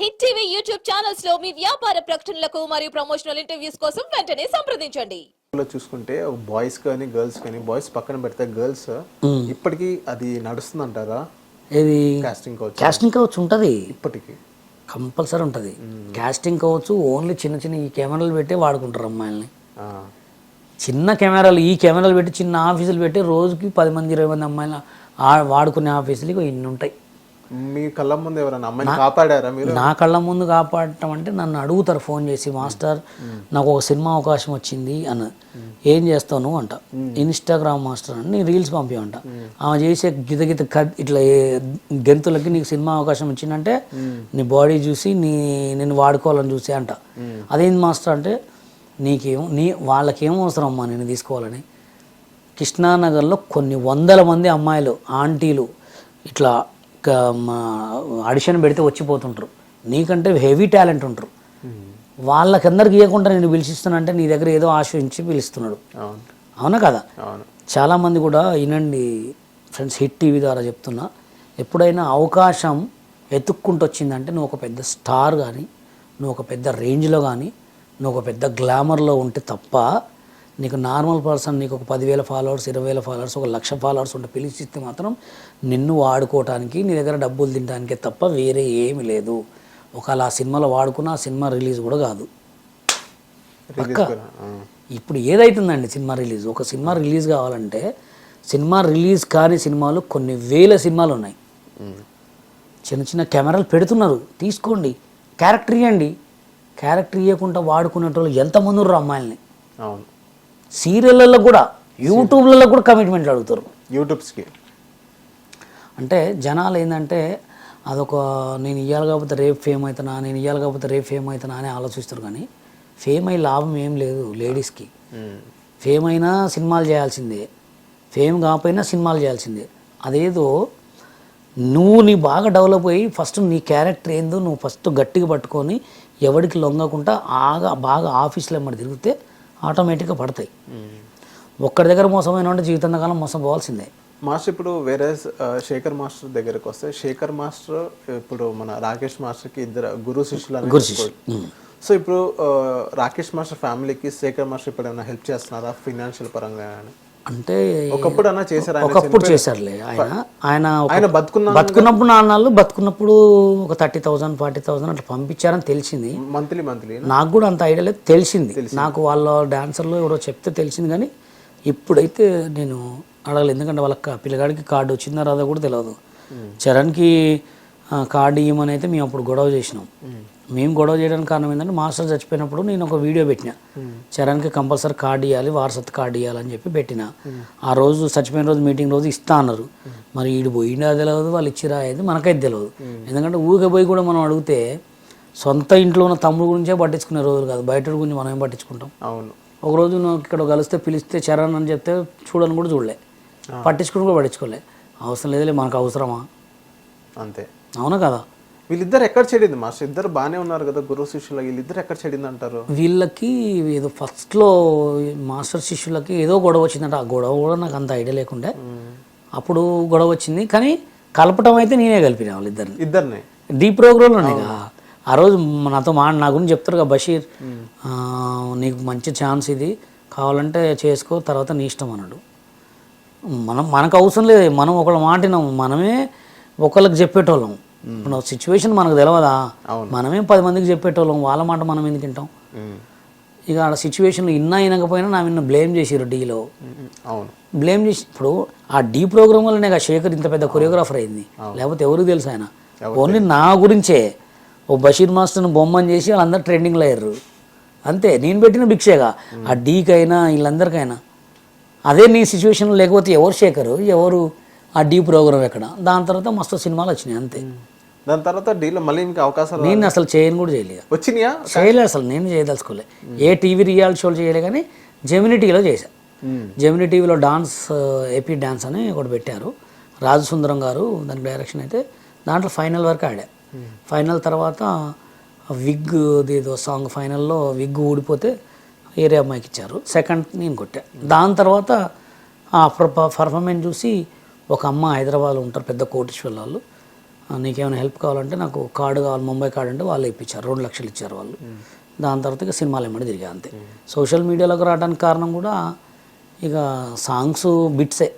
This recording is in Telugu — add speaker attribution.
Speaker 1: హిట్ టీవీ యూట్యూబ్ ఛానల్స్లో మీ వ్యాపార ప్రకటనలకు మరియు ప్రమోషనల్ ఇంటర్వ్యూస్ కోసం వెంటనే సంప్రదించండి.
Speaker 2: లో చూసుకుంటే బాయ్స్ కానీ గర్ల్స్ కానీ బాయ్స్ పక్కన పెడితే గర్ల్స్ ఇప్పటికీ అది నడుస్తుంది అంటారా
Speaker 3: ఇది
Speaker 2: కాస్టింగ్ కోచ్
Speaker 3: క్యాస్టింగ్ కవచ్చు ఉంటుంది.
Speaker 2: ఇప్పటికి.
Speaker 3: కంపల్సరీ ఉంటుంది. క్యాస్టింగ్ కావచ్చు ఓన్లీ చిన్న చిన్న ఈ కెమెరాలు పెట్టి వాడుకుంటారు అమ్మాయిల్ని.
Speaker 2: ఆ,
Speaker 3: చిన్న కెమెరాలు ఈ కెమెరాలు పెట్టి చిన్న ఆఫీసులు పెట్టి రోజుకి పది మంది ఇరవై మంది అమ్మాయిలు ఆ- వాడుకునే ఆఫీసులు ఇగో ఇన్ని ఉంటాయి
Speaker 2: మీ కళ్ళ ముందు ఎవరైనా అమ్మాయిని కాపాడారా మీరు?
Speaker 3: నా కళ్ళ ముందు కాపాడటం అంటే నన్ను అడుగుతారు ఫోన్ చేసి మాస్టర్ నాకు ఒక సినిమా అవకాశం వచ్చింది అన్న ఏం చేస్తావు నువ్వు? అంట. ఇన్స్టాగ్రామ్ మాస్టర్ అని నేను రీల్స్ పంపించంట ఆమె చేసే గిత గిత కద్ ఇట్లా ఏ- గెంతులకి నీకు సినిమా అవకాశం వచ్చిందంటే నీ బాడీ చూసి నీ నేను వాడుకోవాలని చూసి అంట. అదేంది మాస్టర్? అంటే నీకేం నీ వాళ్ళకేం అవసరం అమ్మా నేను తీసుకోవాలని. కృష్ణానగర్లో కొన్ని వందల మంది అమ్మాయిలు ఆంటీలు ఇట్లా ఆడిషన్ పెడితే వచ్చిపోతుంటారు. నీకంటే హెవీ టాలెంట్ ఉంటారు. వాళ్ళకందరికి ఇవ్వకుండా నేను పిలిచిస్తానంటే నీ దగ్గర ఏదో ఆశ్రయించి పిలుస్తున్నాడు.
Speaker 2: అవును.
Speaker 3: కదా? చాలామంది కూడా వినండి ఫ్రెండ్స్ హిట్ టీవీ ద్వారా చెప్తున్నా ఎప్పుడైనా అవకాశం ఎత్తుక్కుంటూ వచ్చిందంటే నువ్వు ఒక పెద్ద స్టార్ కానీ నువ్వు ఒక పెద్ద రేంజ్లో కానీ నువ్వు ఒక పెద్ద గ్లామర్లో ఉంటే తప్ప నీకు నార్మల్ పర్సన్ నీకు ఒక పదివేల ఫాలోవర్స్ ఇరవై వేల ఫాలోవర్స్ ఒక లక్ష ఫాలోవర్స్ ఉంటే పిలిచిస్తే మాత్రం నిన్ను వాడుకోవటానికి నీ దగ్గర డబ్బులు తినడానికే తప్ప వేరే ఏమీ లేదు. ఒకవేళ ఆ సినిమాలో వాడుకున్న ఆ సినిమా రిలీజ్ కూడా కాదు.
Speaker 2: ఆ.
Speaker 3: ఇప్పుడు ఏదైతుందండి సినిమా రిలీజ్? ఒక సినిమా రిలీజ్ కావాలంటే సినిమా రిలీజ్ కాని సినిమాలు కొన్ని వేల సినిమాలు ఉన్నాయి. చిన్న చిన్న కెమెరాలు పెడుతున్నారు. తీసుకోండి. క్యారెక్టర్ ఇవ్వండి క్యారెక్టర్ ఇవ్వకుండా వాడుకునేటోళ్ళు ఎంతమంది ఉన్నారు అమ్మాయిల్ని?
Speaker 2: అవును.
Speaker 3: సీరియళ్ళల్లో కూడా యూట్యూబ్లలో కూడా కమిట్మెంట్లు అడుగుతారు.
Speaker 2: యూట్యూబ్స్కి.
Speaker 3: అంటే జనాలు ఏంటంటే అదొక నేను ఇవ్వాలి కాకపోతే రేపు ఫేమ్ అవుతున్నా నేను ఇవ్వాలి కాకపోతే రేపు ఫేమ్ అవుతున్నా అని ఆలోచిస్తారు కానీ ఫేమ్ అయ్యి లాభం ఏం లేదు లేడీస్కి. ఫేమ్ అయినా సినిమాలు చేయాల్సిందే. ఫేమ్ కాకపోయినా సినిమాలు చేయాల్సిందే. అదేదో నువ్వు నీ బాగా డెవలప్ అయ్యి ఫస్ట్ నీ క్యారెక్టర్ ఏందో నువ్వు ఫస్ట్ గట్టిగా పట్టుకొని ఎవరికి లొంగకుండా ఆగా బాగా ఆఫీస్లో ఎమ్మడి తిరిగితే ఆటోమేటిక్గా పడతాయి. ఒక్కడి దగ్గర మోసమైన ఉంటే జీవితంతకాలం మోసం పోవాల్సిందే
Speaker 2: మాస్టర్ ఇప్పుడు వేరే శేఖర్ మాస్టర్ దగ్గరకు వస్తే శేఖర్ మాస్టర్ ఇప్పుడు మన రాకేష్ మాస్టర్కి ఇద్దరు గురు శిష్యులు
Speaker 3: గురు శిష్యులు.
Speaker 2: సో ఇప్పుడు రాకేష్ మాస్టర్ ఫ్యామిలీకి శేఖర్ మాస్టర్ ఇప్పుడు ఏమైనా హెల్ప్ చేస్తున్నారా ఫినాన్షియల్ పరంగా
Speaker 3: అంటే
Speaker 2: ఒకప్పుడు అన్నా చేశారు
Speaker 3: ఒకప్పుడు చేశారులే. ఆయన ఆయన
Speaker 2: ఆయన బతుకున్న
Speaker 3: బతుకున్నప్పుడు నాన్నాళ్ళు బతుకున్నప్పుడు ఒక థర్టీ థౌజండ్ ఫార్టీ థౌజండ్ అట్లా పంపించారని తెలిసింది.
Speaker 2: మంత్లీ మంత్లీ
Speaker 3: నాకు కూడా అంత ఐడియా లేదు తెలిసింది. నాకు వాళ్ళ డాన్సర్లో ఎవరో చెప్తే తెలిసింది కానీ ఇప్పుడైతే నేను అడగలేదు. ఎందుకంటే వాళ్ళ పిల్లగాడికి కార్డు వచ్చిందా రాదా కూడా తెలియదు చరణ్కి కార్డు ఇవ్వమని అయితే మేము అప్పుడు గొడవ చేసినాం. మేము గొడవ చేయడానికి కారణం ఏంటంటే మాస్టర్ చచ్చిపోయినప్పుడు నేను ఒక వీడియో పెట్టిన. చరణ్కి కంపల్సరీ కార్డు ఇవ్వాలి వారసత్ కార్డు ఇవ్వాలని చెప్పి పెట్టిన. ఆ రోజు చచ్చిపోయిన రోజు మీటింగ్ రోజు ఇస్తా అన్నారు. మరి ఈడు పోయిందా తెలియదు వాళ్ళు ఇచ్చిరా అనేది మనకైతే తెలియదు ఎందుకంటే ఊరికే పోయి కూడా మనం అడిగితే సొంత ఇంట్లో ఉన్న తమ్ముడు గురించే పట్టించుకునే రోజులు కాదు. బయట గురించి మనం ఏం పట్టించుకుంటాం.
Speaker 2: అవును.
Speaker 3: ఒక రోజు నాకు ఇక్కడ కలిస్తే పిలిస్తే చరణ్ అని చెప్తే చూడని కూడా చూడలే. పట్టించుకుని కూడా పట్టించుకోలే. అవసరం లేదులే మనకు అవసరమా?
Speaker 2: అంతే.
Speaker 3: అవునా కదా?
Speaker 2: వీళ్ళిద్దరు ఎక్కడ చెడింది? మాస్టర్ ఇద్దరు బాగానే ఉన్నారు కదా గురు శిష్యులు వీళ్ళిద్దరు ఎక్కడ చెడింది అంటారు?
Speaker 3: వీళ్ళకి ఏదో ఫస్ట్లో మాస్టర్ శిష్యులకి ఏదో గొడవ వచ్చిందంట. ఆ గొడవ కూడా నాకు అంత ఐడియా లేకుండే. అప్పుడు గొడవ వచ్చింది. కానీ కలపటం అయితే నేనే కలిపిన వాళ్ళిద్దరిని.
Speaker 2: ఇద్దరిని?
Speaker 3: డీ ప్రోగ్రాంలోనే ఆ రోజు నాతో మా నా గురించి చెప్తారు కదా బషీర్. నీకు మంచి ఛాన్స్ ఇది. కావాలంటే చేసుకో తర్వాత నీ ఇష్టం అన్నాడు. మనం మనకు అవసరం లేదు. మనం ఒకళ్ళ మాటినాం మనమే ఒకళ్ళకి చెప్పేటోళ్ళం. ఇప్పుడు సిచ్యువేషన్ మనకు తెలియదా మనమే పది మందికి చెప్పేటోళ్ళం వాళ్ళ మాట మనం ఎందుకు వింటాం. ఇక ఆడ సిచ్యువేషన్లో ఇన్నా అయినకపోయినా నా విన్న బ్లేమ్ చేసిరు డీలో.
Speaker 2: అవును.
Speaker 3: బ్లేమ్ చేసి ఇప్పుడు ఆ డీ ప్రోగ్రామ్ వల్లనే శేఖర్ ఇంత పెద్ద కొరియోగ్రాఫర్ అయింది. లేకపోతే ఎవరికి తెలుసు ఆయన? ఓన్లీ నా గురించే. ఓ బషీర్ మాస్టర్ని బొమ్మని చేసి వాళ్ళందరూ ట్రెండింగ్లో అయ్యారు. అంతే నేను పెట్టిన భిక్షేగా. ఆ డీకైనా వీళ్ళందరికైనా. అదే నీ సిచ్యువేషన్ లేకపోతే ఎవరు శేఖర్? ఎవరు ఆ డీ ప్రోగ్రామ్ ఎక్కడ? దాని తర్వాత మస్తు సినిమాలు వచ్చినాయి అంతే.
Speaker 2: దాని తర్వాత డీలో మళ్ళీ ఇంకా అవకాశాలు
Speaker 3: నేను అసలు చేయను కూడా చేయలేదు.
Speaker 2: వచ్చినాయా?
Speaker 3: చేయలేదు అసలు నేను చేయదలుచుకోలే. ఏ టీవీ రియాలిటీ షోలు చేయలే కానీ జెమిని టీవీలో చేశా. జెమిని టీవీలో డాన్స్ ఏపీ డాన్స్ అని ఒకటి పెట్టారు. రాజు సుందరం గారు దానికి డైరెక్షన్ అయితే దాంట్లో ఫైనల్ వరకు ఆడా. ఫైనల్ తర్వాత విగ్ ఏదో సాంగ్ ఫైనల్లో విగ్ ఊడిపోతే వేరే అమ్మాయికి ఇచ్చారు. సెకండ్ నేను కొట్టా. దాని తర్వాత ఆ పర్ఫార్మెన్స్ చూసి ఒక అమ్మ హైదరాబాద్లో ఉంటారు పెద్ద కోటీశ్వర్ వాళ్ళు "ఆ, నీకేమైనా హెల్ప్ కావాలంటే నాకు కార్డు కావాలి ముంబై కార్డు అంటే వాళ్ళు ఇప్పించారు రెండు లక్షలు ఇచ్చారు వాళ్ళు. దాని తర్వాత ఇక సినిమాలు ఎమ్మడి తిరిగా అంతే. సోషల్ మీడియాలోకి రావడానికి కారణం కూడా ఇక సాంగ్స్ బిట్సే.